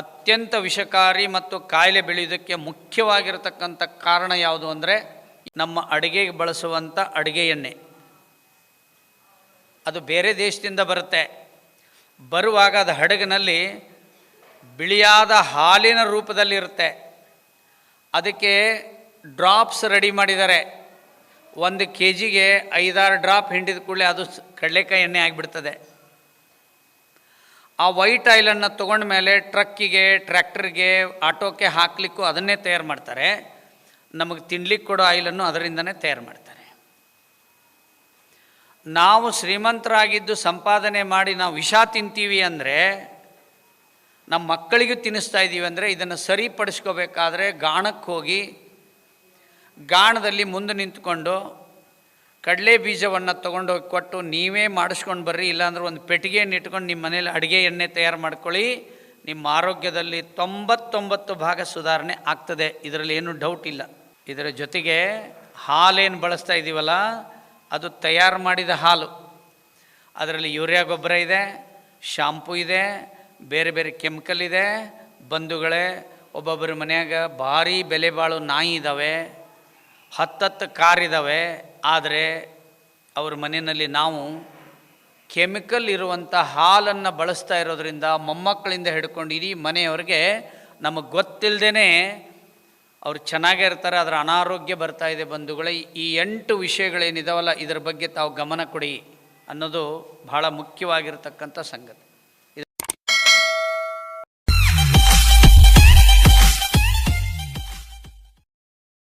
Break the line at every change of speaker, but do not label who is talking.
ಅತ್ಯಂತ ವಿಷಕಾರಿ ಮತ್ತು ಕಾಯಿಲೆ ಬೆಳೆಯೋದಕ್ಕೆ ಮುಖ್ಯವಾಗಿರತಕ್ಕಂಥ ಕಾರಣ ಯಾವುದು ಅಂದರೆ ನಮ್ಮ ಅಡುಗೆಗೆ ಬಳಸುವಂಥ ಅಡುಗೆ ಎಣ್ಣೆ. ಅದು ಬೇರೆ ದೇಶದಿಂದ ಬರುತ್ತೆ. ಬರುವಾಗ ಅದು ಹಡಗಿನಲ್ಲಿ ಬಿಳಿಯಾದ ಹಾಲಿನ ರೂಪದಲ್ಲಿರುತ್ತೆ ಅದಕ್ಕೆ ಡ್ರಾಪ್ಸ್ ರೆಡಿ ಮಾಡಿದ್ದಾರೆ. ಒಂದು ಕೆ ಜಿಗೆ ಐದಾರು ಡ್ರಾಪ್ ಹಿಂಡಿದ ಕೂಡಲೇ ಅದು ಕಡಲೆಕಾಯಿ ಎಣ್ಣೆ ಆಗಿಬಿಡ್ತದೆ. ಆ ವೈಟ್ ಆಯಿಲನ್ನು ತೊಗೊಂಡ ಮೇಲೆ ಟ್ರಕ್ಕಿಗೆ, ಟ್ರ್ಯಾಕ್ಟರ್ಗೆ, ಆಟೋಕ್ಕೆ ಹಾಕಲಿಕ್ಕೂ ಅದನ್ನೇ ತಯಾರು ಮಾಡ್ತಾರೆ. ನಮಗೆ ತಿನ್ಲಿಕ್ಕೆ ಕೊಡೋ ಆಯಿಲನ್ನು ಅದರಿಂದನೇ ತಯಾರು ಮಾಡ್ತಾರೆ. ನಾವು ಶ್ರೀಮಂತರಾಗಿದ್ದು ಸಂಪಾದನೆ ಮಾಡಿ ನಾವು ವಿಷ ತಿಂತೀವಿ ಅಂದರೆ ನಮ್ಮ ಮಕ್ಕಳಿಗೂ ತಿನ್ನಿಸ್ತಾ ಇದ್ದೀವಿ ಅಂದರೆ ಇದನ್ನು ಸರಿಪಡಿಸ್ಕೋಬೇಕಾದ್ರೆ ಗಾಣಕ್ಕೆ ಹೋಗಿ ಗಾಣದಲ್ಲಿ ಮುಂದೆ ನಿಂತ್ಕೊಂಡು ಕಡಲೆ ಬೀಜವನ್ನು ತೊಗೊಂಡೋಗಿ ಕೊಟ್ಟು ನೀವೇ ಮಾಡಿಸ್ಕೊಂಡು ಬರ್ರಿ, ಇಲ್ಲಾಂದ್ರೆ ಒಂದು ಪೆಟ್ಟಿಗೆಯನ್ನು ಇಟ್ಕೊಂಡು ನಿಮ್ಮ ಮನೇಲಿ ಅಡುಗೆ ಎಣ್ಣೆ ತಯಾರು ಮಾಡ್ಕೊಳ್ಳಿ, ನಿಮ್ಮ ಆರೋಗ್ಯದಲ್ಲಿ ತೊಂಬತ್ತೊಂಬತ್ತು ಭಾಗ ಸುಧಾರಣೆ ಆಗ್ತದೆ. ಇದರಲ್ಲಿ ಏನೂ ಡೌಟ್ ಇಲ್ಲ. ಇದರ ಜೊತೆಗೆ ಹಾಲೇನು ಬಳಸ್ತಾ ಇದ್ದೀವಲ್ಲ ಅದು ತಯಾರು ಮಾಡಿದ ಹಾಲು. ಅದರಲ್ಲಿ ಯೂರಿಯಾ ಗೊಬ್ಬರ ಇದೆ, ಶಾಂಪೂ ಇದೆ, ಬೇರೆ ಬೇರೆ ಕೆಮಿಕಲ್ ಇದೆ. ಬಂಧುಗಳೇ, ಒಬ್ಬೊಬ್ಬರ ಮನೆಯಾಗ ಭಾರಿ ಬೆಲೆ ಬಾಳು ನಾಯಿ ಇದ್ದಾವೆ ಹತ್ತತ್ತು ಕಾರ್ ಇದ್ದಾವೆ ಆದರೆ ಅವ್ರ ಮನೆಯಲ್ಲಿ ನಾವು ಕೆಮಿಕಲ್ ಇರುವಂಥ ಹಾಲನ್ನು ಬಳಸ್ತಾ ಇರೋದರಿಂದ ಮೊಮ್ಮಕ್ಕಳಿಂದ ಹಿಡ್ಕೊಂಡು ಇಡೀ ಮನೆಯವ್ರಿಗೆ ನಮಗೆ ಗೊತ್ತಿಲ್ಲದೇ ಅವ್ರು ಚೆನ್ನಾಗೇ ಇರ್ತಾರೆ, ಅದರ ಅನಾರೋಗ್ಯ ಬರ್ತಾ ಇದೆ ಬಂಧುಗಳೇ. ಈ ಎಂಟು ವಿಷಯಗಳೇನಿದಾವಲ್ಲ, ಇದರ ಬಗ್ಗೆ ತಾವು ಗಮನ ಕೊಡಿ ಅನ್ನೋದು ಬಹಳ ಮುಖ್ಯವಾಗಿರತಕ್ಕಂಥ ಸಂಗತಿ.